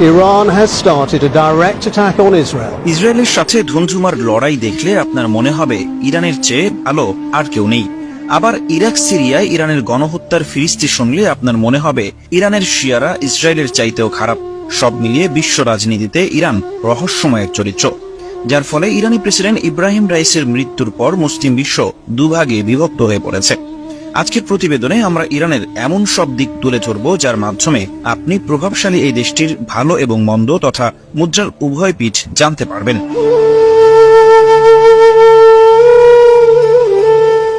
Iran has started a direct. ইসরায়েলের সাথে ধুমঝুমার লড়াই দেখলে আপনার মনে হবে, ইরানের চেয়ে ভালো আর কেউ নেই। আবার ইরাক, সিরিয়ায় ইরানের গণহত্যার ফিরিস্তি শুনলে আপনার মনে হবে, ইরানের শিয়ারা ইসরায়েলের চাইতেও খারাপ। সব মিলিয়ে বিশ্ব রাজনীতিতে ইরান রহস্যময় চরিত্র। যার ফলে ইরানি প্রেসিডেন্ট ইব্রাহিম রাইসের মৃত্যুর পর মুসলিম বিশ্ব দুভাগে বিভক্ত হয়ে পড়েছে। আজকের প্রতিবেদনে আমরা ইরানের এমন সব দিক তুলে ধরব যার মাধ্যমে আপনি প্রভাবশালী এই দেশটির ভালো এবং মন্দ তথা মুদ্রার উভয় পিঠ জানতে পারবেন।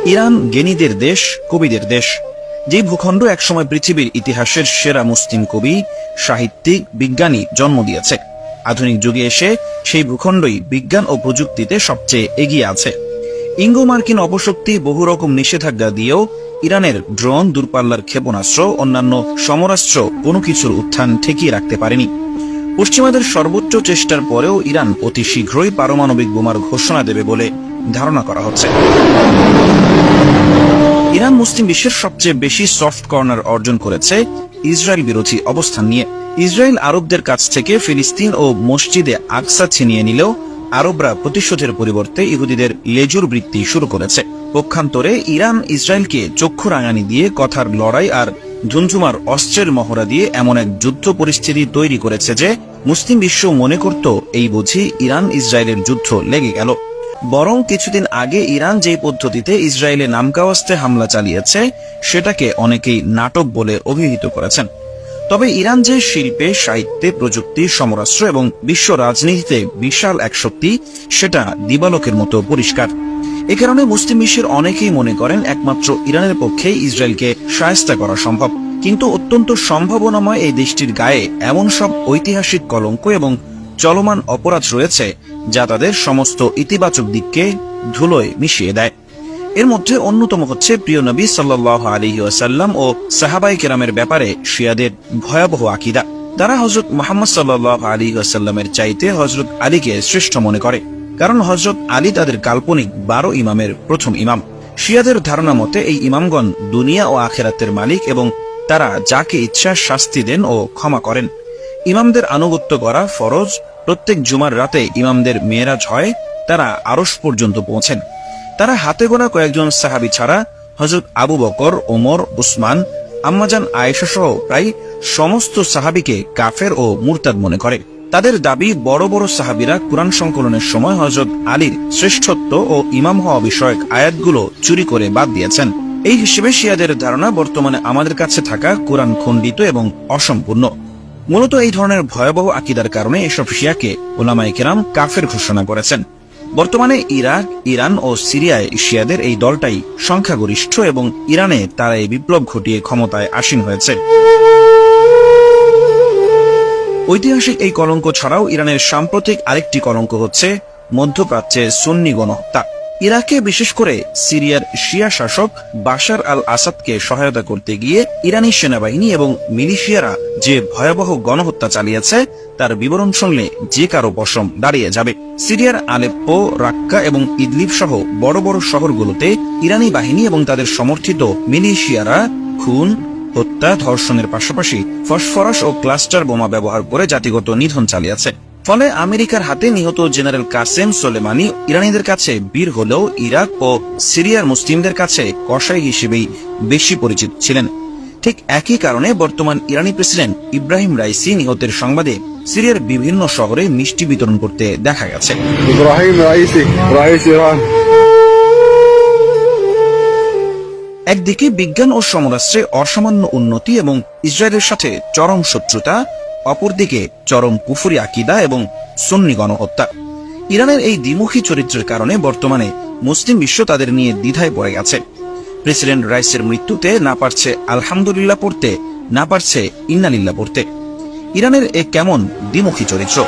ইরান জ্ঞানীদের দেশ, কবিদের দেশ। যে ভূখণ্ড একসময় পৃথিবীর ইতিহাসের সেরা মুসলিম কবি, সাহিত্যিক, বিজ্ঞানী জন্ম দিয়েছে। আধুনিক যুগে এসে সেই ভূখণ্ডই বিজ্ঞান ও প্রযুক্তিতে সবচেয়ে এগিয়ে আছে। ইঙ্গো মার্কিন অপশক্তি বহু রকম নিষেধাজ্ঞা দিয়েও ইরানের ড্রোন, দূরপাল্লার ক্ষেপণাস্ত্র, অন্যান্য সমরাস্ত্র কোনো কিছুর উত্থান ঠেকিয়ে রাখতে পারেনি। পশ্চিমাদের সর্বোচ্চ চেষ্টার পরেও ইরান অতি শীঘ্রই পারমাণবিক বোমার ঘোষণা দেবে বলে ধারণা করা হচ্ছে। ইরান মুসলিম বিশ্বের সবচেয়ে বেশি সফট কর্নার অর্জন করেছে ইসরায়েল বিরোধী অবস্থান নিয়ে। ইসরায়েল আরবদের কাছ থেকে ফিলিস্তিন ও মসজিদে আকসা ছিনিয়ে নিলেও আরবরা প্রতিশোধের পরিবর্তে ইহুদিদের লেজুর বৃত্তি শুরু করেছে। পক্ষান্তরে ইরান ইসরায়েলকে চক্ষু রাঙানি দিয়ে কথার লড়াই আর ঝুমঝুমার অস্ত্রের মহড়া দিয়ে এমন এক যুদ্ধ পরিস্থিতি তৈরি করেছে যে মুসলিম বিশ্ব মনে করত এই বুঝি ইরান ইসরায়েলের যুদ্ধ লেগে গেল। বরং কিছুদিন আগে ইরান যে পদ্ধতিতে ইসরায়েলে নামকাওয়াস্তে হামলা চালিয়েছে, সেটাকে অনেকেই নাটক বলে অভিহিত করেছেন। তবে ইরান যে শিল্পে, সাহিত্যে, প্রযুক্তি, সমরাস্ত্র এবং বিশ্ব রাজনীতিতে বিশাল এক শক্তি সেটা দিবালকের মতো পরিষ্কার। এ কারণে মুসলিম বিশ্বের অনেকেই মনে করেন একমাত্র ইরানের পক্ষে ইসরায়েলকে সায়স্তা করা সম্ভব। কিন্তু অত্যন্ত সম্ভাবনাময় এই দেশটির গায়ে এমন সব ঐতিহাসিক কলঙ্ক এবং চলমান অপরাধ রয়েছে, যা তাদের সমস্ত ইতিবাচক দিককে ধুলোয় মিশিয়ে দেয়। এর মধ্যে অন্যতম হচ্ছে প্রিয় নবী সাল্লাহ আলহি আসাল্লাম ও সাহাবাই কেরামের ব্যাপারে শিয়াদের ভয়াবহ আকিদা। তারা হজরত মোহাম্মদ সাল্লাহ আলী আসাল্লামের চাইতে হজরত আলীকে শ্রেষ্ঠ মনে করে, কারণ হজরত আলী তাদের কাল্পনিক বারো ইমামের প্রথম ইমাম। শিয়াদের ধারণা মতে এই ইমামগণ দুনিয়া ও আখেরাতের মালিক এবং তারা যাকে ইচ্ছা শাস্তি দেন ও ক্ষমা করেন। ইমামদের আনুগত্য করা ফরজ। প্রত্যেক জুমার রাতে ইমামদের মেয়েরাজ হয়, তারা আরস পর্যন্ত পৌঁছেন। তারা হাতে গোনা কয়েকজন সাহাবি ছাড়া হজরত আবু বকর, ওমর, উসমান, আম্মাজান, আয়েশা সহ প্রায় সমস্ত সাহাবিকে কাফের ও মুরতাদ মনে করে। তাদের দাবি, বড় বড় সাহাবিরা কোরআন সংকলনের সময় হজরত আলীর শ্রেষ্ঠত্ব ও ইমাম হওয়া বিষয়ক আয়াতগুলো চুরি করে বাদ দিয়েছেন। এই হিসেবে শিয়াদের ধারণা বর্তমানে আমাদের কাছে থাকা কোরআন খণ্ডিত এবং অসম্পূর্ণ। মূলত এই ধরনের ভয়াবহ আকিদার কারণে এসব শিয়াকে ওলামাই কেরাম কাফের ঘোষণা করেছেন। বর্তমানে ইরাক, ইরান ও সিরিয়ায় শিয়াদের এই দলটাই সংখ্যাগরিষ্ঠ এবং ইরানে তারা এই বিপ্লব ঘটিয়ে ক্ষমতায় আসীন হয়েছে। ঐতিহাসিক এই কলঙ্ক ছাড়াও ইরানের সাম্প্রতিক আরেকটি কলঙ্ক হচ্ছে মধ্যপ্রাচ্যে সুন্নি গণহত্যা। ইরাকে বিশেষ করে সিরিয়ার শিয়া শাসক বাশার আল আসাদকে সহায়তা করতে গিয়ে ইরানি সেনাবাহিনী এবং মিলিশিয়ারা যে ভয়াবহ গণহত্যা চালিয়েছে, তার বিবরণ শুনলে যে কারও পশম দাঁড়িয়ে যাবে। সিরিয়ার আলেপ্পো, রাক্কা এবং ইদলিব সহ বড় বড় শহরগুলোতে ইরানি বাহিনী এবং তাদের সমর্থিত মিলিশিয়ারা খুন, হত্যা, ধর্ষণের পাশাপাশি ফসফরাস ও ক্লাস্টার বোমা ব্যবহার করে জাতিগত নিধন চালিয়েছে। ফলে আমেরিকার হাতে নিহত জেনারেল কাসেম সোলেমানি ইরানিদের কাছে বীর হলেও ইরাক ও সিরিয়ার মুসলিমদের কাছে কষাই হিসেবেই বেশি পরিচিত ছিলেন। ঠিক একই কারণে বর্তমান ইরানি প্রেসিডেন্ট ইব্রাহিম রাইসি নিহতের সংবাদে সিরিয়ার বিভিন্ন শহরে মিষ্টি বিতরণ করতে দেখা গেছে। একদিকে বিজ্ঞান ও সমরাস্ত্রে অসামান্য উন্নতি এবং ইসরায়েলের সাথে চরম শত্রুতা অপরদিকে চরম কুফুরি আকিদা এবং সুন্নি গণহত্যা। ইরানের এই দ্বিমুখী চরিত্রের কারণে বর্তমানে মুসলিম বিশ্ব তাদের নিয়ে দ্বিধায় পড়ে গেছে। প্রেসিডেন্ট রাইসের মৃত্যুতে না পারছে আলহামদুলিল্লাহ পড়তে, না পারছে ইন্নালিল্লাহ পড়তে। ইরানের এ কেমন দ্বিমুখী চরিত্র?